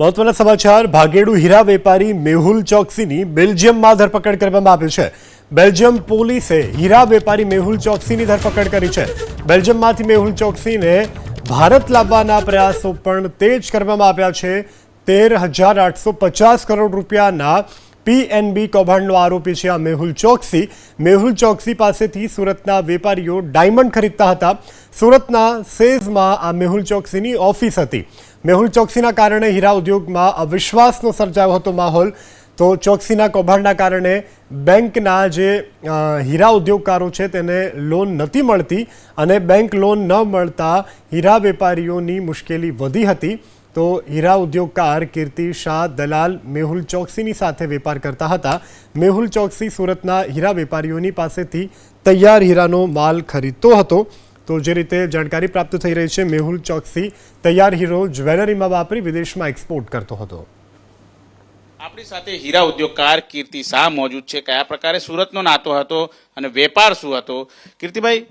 મહત્વના સમાચાર, ભાગેડુ હીરા વેપારી મેહુલ ચોકસીની બેલ્જિયમમાં ધરપકડ કરવામાં આવી છે. બેલ્જિયમ પોલીસે હીરા વેપારી મેહુલ ચોકસીની ધરપકડ કરી છે. બેલ્જિયમમાંથી મેહુલ ચોકસીને ભારત લાવવાના પ્રયાસો પણ તેજ કરવામાં આવ્યા છે. તેર હજાર આઠસો પચાસ કરોડ રૂપિયાના પીએનબી કૌભાંડનો આરોપી છે આ મેહુલ ચોકસી. મેહુલ ચોકસી પાસેથી સુરતના વેપારીઓ ડાયમંડ ખરીદતા હતા. સુરતના સેઝમાં આ મેહુલ ચોકસીની ઓફિસ હતી. મેહુલ ચોકસીના કારણે હીરા ઉદ્યોગમાં અવિશ્વાસનો સર્જાયો હતો માહોલ. તો ચોકસીના કૌભાંડના કારણે બેંકના જે હીરા ઉદ્યોગકારો છે તેને લોન નથી મળતી અને બેંક લોન ન મળતા હીરા વેપારીઓની મુશ્કેલી વધી હતી. તો હીરા ઉદ્યોગકાર કીર્તિ શાહ દલાલ મેહુલ ચોકસીની સાથે વેપાર કરતા હતા. મેહુલ ચોકસી સુરતના હીરા વેપારીઓની પાસેથી તૈયાર હીરાનો માલ ખરીદતો હતો. તો જે રીતે જાણકારી પ્રાપ્ત થઈ રહી છે મેહુલ ચોકસી તૈયાર હીરો જ્વેલરીમાં વાપરી વિદેશમાં એક્સપોર્ટ કરતો હતો. આપણી સાથે હીરા ઉદ્યોગકાર કીર્તિ શાહ મોજૂદ છે. કયા પ્રકારે સુરતનો નાતો હતો અને વેપાર શું હતો? કીર્તિભાઈ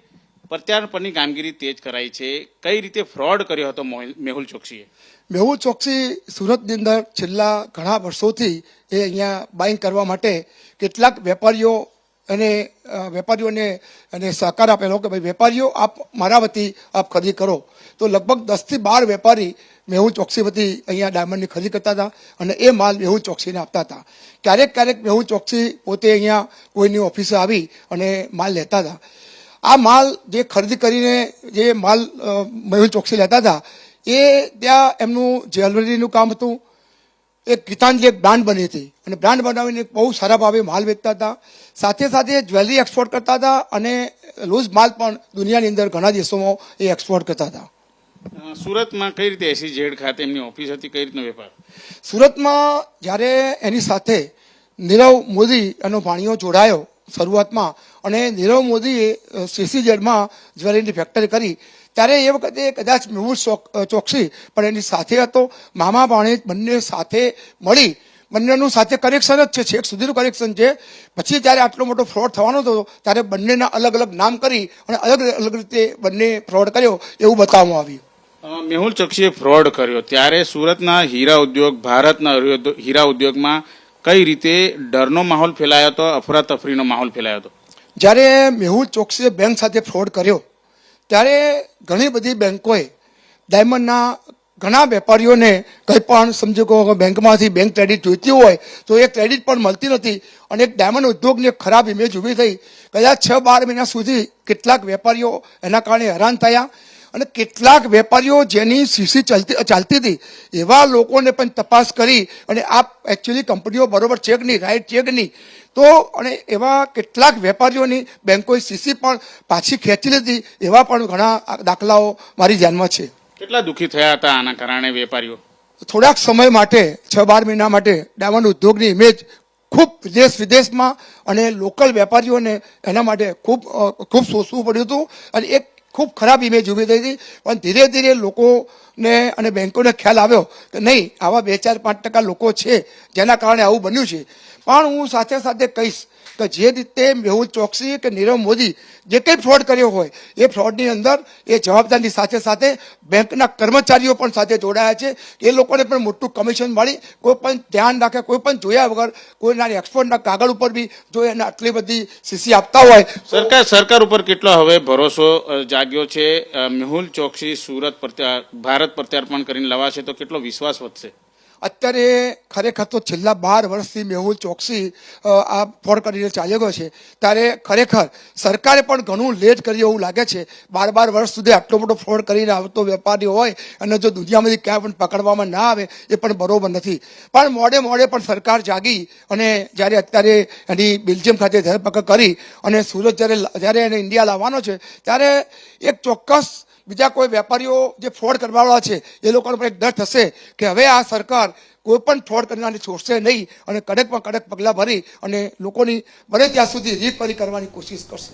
પ્રત્યાર્પણની કામગીરી તેજ કરાઈ છે. કઈ રીતે ફ્રોડ કર્યો હતો મોહિલ- મેહુલ ચોકસીએ? મેહુલ ચોકસી સુરતની અંદર છેલ્લા ઘણા વર્ષોથી એ અહીંયા બાઇંગ કરવા માટે કેટલાક વેપારીઓ અને વેપારીઓને અને સહકાર આપેલો કે ભાઈ વેપારીઓ, આપ મારા વતી આપ ખરીદી કરો. તો લગભગ દસથી બાર વેપારી મેહુલ ચોકસી વતી અહીંયા ડાયમંડની ખરીદી કરતા હતા અને એ માલ મેહુલ ચોકસીને આપતા હતા. ક્યારેક ક્યારેક મેહુલ ચોકસી પોતે અહીંયા કોઈની ઓફિસે આવી અને માલ લેતા હતા. આ માલ જે ખરીદી કરીને જે માલ મેહુલ ચોકસી લેતા હતા, એ ત્યાં એમનું જ્વેલરીનું કામ હતું એક ગીતાંજલિ એક બ્રાન્ડ બની હતી. અને બ્રાન્ડ બનાવીને બહુ સારા ભાવે માલ વેચતા હતા. સાથે સાથે જ્વેલરી એક્સપોર્ટ કરતા હતા અને લૂઝ માલ પણ દુનિયાની અંદર ઘણા દેશોમાં એ એક્સપોર્ટ કરતા હતા. સુરતમાં કઈ રીતે એસી ઝેડ ખાતે એમની ઓફિસ હતી? કઈ રીતનો વેપાર? સુરતમાં જ્યારે એની સાથે નીરવ મોદી એનો ભાણીઓ જોડાયો શરૂઆતમાં અને નીરવ મોદીએ સીસીઝેડમાં જ્વેલરીની ફેક્ટરી કરી. ત્યારે એ વખતે કદાચ મેહુલ ચોક- ચોકસી પણ એની સાથે હતો. મામા ભાણેજ બંને સાથે મળી. બંનેનું સાથે કનેક્શન જ છે. છેક સુધીનું કનેક્શન છે. પછી જ્યારે આટલો મોટો ફ્રોડ થવાનો હતો, ત્યારે બંનેના અલગ અલગ નામ કરી અને અલગ અલગ રીતે બંને ફ્રોડ કર્યો એવું બતાવવામાં આવ્યું. મેહુલ ચોકસીએ ફ્રોડ કર્યો. ત્યારે સુરતના હીરા ઉદ્યોગ, ભારતના હીરા ઉદ્યોગમાં કઈ રીતે ડરનો માહોલ ફેલાયો હતો, અફરાતફરીનો માહોલ ફેલાયો હતો? જ્યારે મેહુલ ચોકસીએ બેંક સાથે ફ્રોડ કર્યો, ત્યારે ઘણી બધી બેંકોએ ડાયમંડના ઘણા વેપારીઓને કંઈ પણ સમજો કે બેંકમાંથી બેંક ક્રેડિટ જોઈતી હોય, તો એ ક્રેડિટ પણ મળતી નથી અને એક ડાયમંડ ઉદ્યોગની ખરાબ ઇમેજ ઊભી થઈ. કદાચ છ બાર મહિના સુધી કેટલાક વેપારીઓ એના કારણે હેરાન થયા. અને કેટલાક વેપારીઓ જેની સીસી ચાલતી હતી એવા લોકોને પણ તપાસ કરી અને આ એકચ્યુઅલી કંપનીઓ બરોબર છે કે નહીં રાઈટ છે કે નહીં? તો અને એવા કેટલાક વેપારીઓની બેંકોએ સીસી પણ પાછી ખેંચી લીધી એવા પણ ઘણા દાખલાઓ મારી ધ્યાનમાં છે. કેટલા દુઃખી થયા હતા આના કારણે વેપારીઓ? થોડાક સમય માટે છ બાર મહિના માટે ડાયમંડ ઉદ્યોગની ઇમેજ ખૂબ વિદેશ વિદેશમાં અને લોકલ વેપારીઓને એના માટે ખૂબ ખૂબ સોચવું પડ્યું હતું. અને એક ખૂબ ખરાબ ઇમેજ ઊભી થઈ હતી. પણ ધીરે ધીરે લોકોને અને બેંકોને ખ્યાલ આવ્યો કે નહીં, આવા બે ચાર પાંચ ટકા લોકો છે જેના કારણે આવું બન્યું છે. પણ હું સાથે સાથે કહીશ કે જે રીતે મેહુલ ચોકસી કે નીરવ મોદી જે કંઈ ફ્રોડ કર્યો હોય, એ ફ્રોડની અંદર એ જવાબદારની સાથે સાથે બેંકના કર્મચારીઓ પણ સાથે જોડાયા છે. એ લોકોને પણ મોટું કમિશન મળી. કોઈ પણ ધ્યાન રાખે, કોઈ પણ જોયા વગર, કોઈના એક્સપોર્ટના કાગળ ઉપર બી જો એને આટલી બધી સીસી આપતા હોય. સરકાર સરકાર ઉપર કેટલો હવે ભરોસો જાગ્યો છે? મેહુલ ચોકસી સુરત પ્રત્યા- ભારત પ્રત્યાર્પણ કરીને લવાશે તો કેટલો વિશ્વાસ વધશે? અત્યારે ખરેખર તો છેલ્લા બાર વર્ષથી મેહુલ ચોકસી આ ફોડ કરીને ચાલ્યો ગયો છે. ત્યારે ખરેખર સરકારે પણ ઘણું લેટ કર્યું એવું લાગે છે. બાર બાર વર્ષ સુધી આટલો મોટો ફ્રોડ કરીને આવતો વેપારી હોય અને જો દુનિયામાંથી ક્યાં પણ પકડવામાં ના આવે, એ પણ બરોબર નથી. પણ મોડે મોડે પણ સરકાર જાગી અને જ્યારે અત્યારે એની બેલ્જિયમ ખાતે ધરપકડ કરી અને સુરત જ્યારે જ્યારે એને ઇન્ડિયા લાવવાનો છે, ત્યારે એક ચોક્કસ બીજા કોઈ વેપારીઓ જે ફ્રોડ કરવાવાળા છે, એ લોકોને પણ એક ડર થશે કે હવે આ સરકાર કોઈ પણ ફ્રોડ કરનારને છોડશે નહીં અને કડકમાં કડક પગલાં ભરી અને લોકોની બને ત્યાં સુધી રીકવરી કરવાની કોશિશ કરશે.